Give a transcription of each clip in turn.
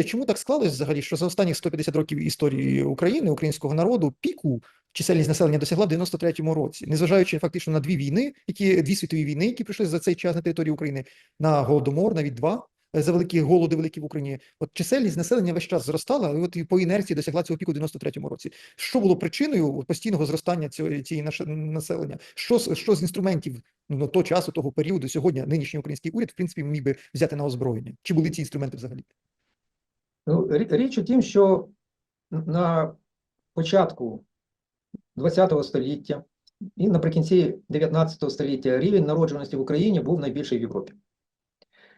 Скажіть, чому так склалось взагалі, що за останні 150 років історії України, українського народу, піку чисельність населення досягла в 93-му році, незважаючи фактично на дві війни, які дві світові війни, які прийшли за цей час на території України, на голодомор, навіть два е, за великі голоди великі в Україні. От чисельність населення весь час зростала, і от і по інерції досягла цього піку в 93-му році. Що було причиною постійного зростання цього цієї населення? Що що з інструментів ну, того часу, того періоду, сьогодні нинішній український уряд, в принципі, міг би взяти на озброєння? Чи були ці інструменти взагалі? Ну, річ у тім, що на початку ХХ століття і наприкінці 19 століття рівень народжуваності в Україні був найбільший в Європі.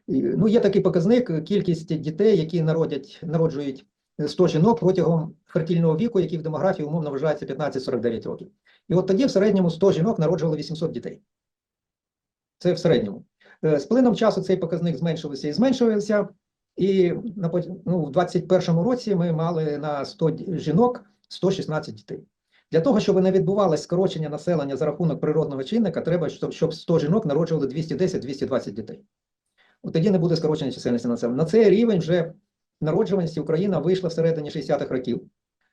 І, Ну, є такий показник кількість дітей, які народять, народжують 100 жінок протягом фертильного віку, який в демографії умовно вважається 15-49 років. І от тоді в середньому 100 жінок народжували 800 дітей. Це в середньому. Е, З плином часу цей показник зменшився і зменшувався. І на ну, в 21-му році ми мали на 100 жінок 116 дітей. Для того, щоб не відбувалось скорочення населення за рахунок природного чинника, треба, щоб, щоб 100 жінок народжували 210-220 дітей. От тоді не буде скорочення чисельності населення. На цей рівень вже народжуваності Україна вийшла всередині 60-х років.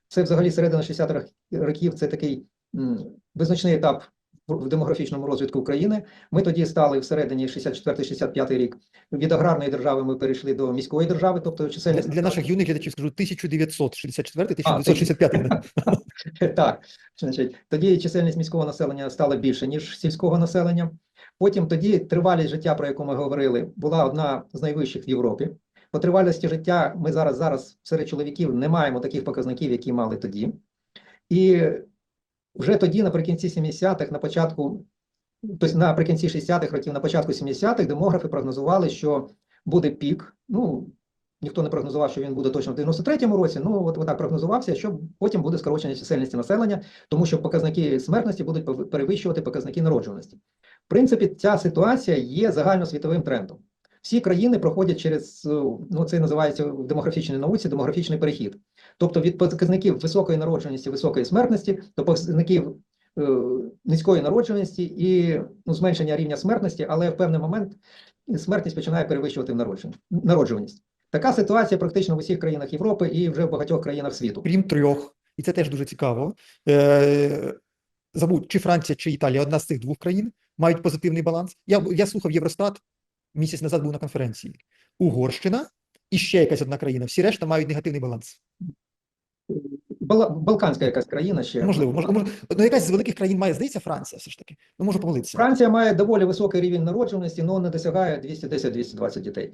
Це взагалі середина 60-х років це такий визначний етап в демографічному розвитку України. Ми тоді стали всередині 64-65 рік. Від аграрної держави ми перейшли до міської держави, тобто чисельність для наших юних глядачів скажу 1964-1965. Так, значить, тоді чисельність міського населення стала більше, ніж сільського населення. Потім тоді тривалість життя, про яку ми говорили, була одна з найвищих в Європі. По тривалості життя ми зараз, зараз серед чоловіків не маємо таких показників, які мали тоді. І вже тоді, наприкінці 70-х, на початку, тобто наприкінці 60-х років, на початку 70-х, демографи прогнозували, що буде пік. Ну, ніхто не прогнозував, що він буде точно в 93-му році. Ну, от отак прогнозувався, що потім буде скорочення чисельності населення, тому що показники смертності будуть перевищувати показники народжуваності. В принципі, ця ситуація є загальносвітовим трендом. Всі країни проходять через е, ну це називається в демографічній науці демографічний перехід. Тобто від показників високої народжуваності, високої смертності до показників е, низької народжуваності і ну, зменшення рівня смертності, але в певний момент смертність починає перевищувати народжуваність. Така ситуація практично в усіх країнах Європи і вже в багатьох країнах світу. Крім трьох, і це теж дуже цікаво. Е, забудь, чи Франція, чи Італія, одна з цих двох країн мають позитивний баланс. Я, я слухав Євростат місяць назад був на конференції. Угорщина і ще якась одна країна. Всі решта мають негативний баланс. Бала- Балканська якась країна ще. Можливо, може, може, ну якась з великих країн має, здається, Франція все ж таки. Ну, можу помилитися. Франція має доволі високий рівень народжуваності, але не досягає 210-220 дітей.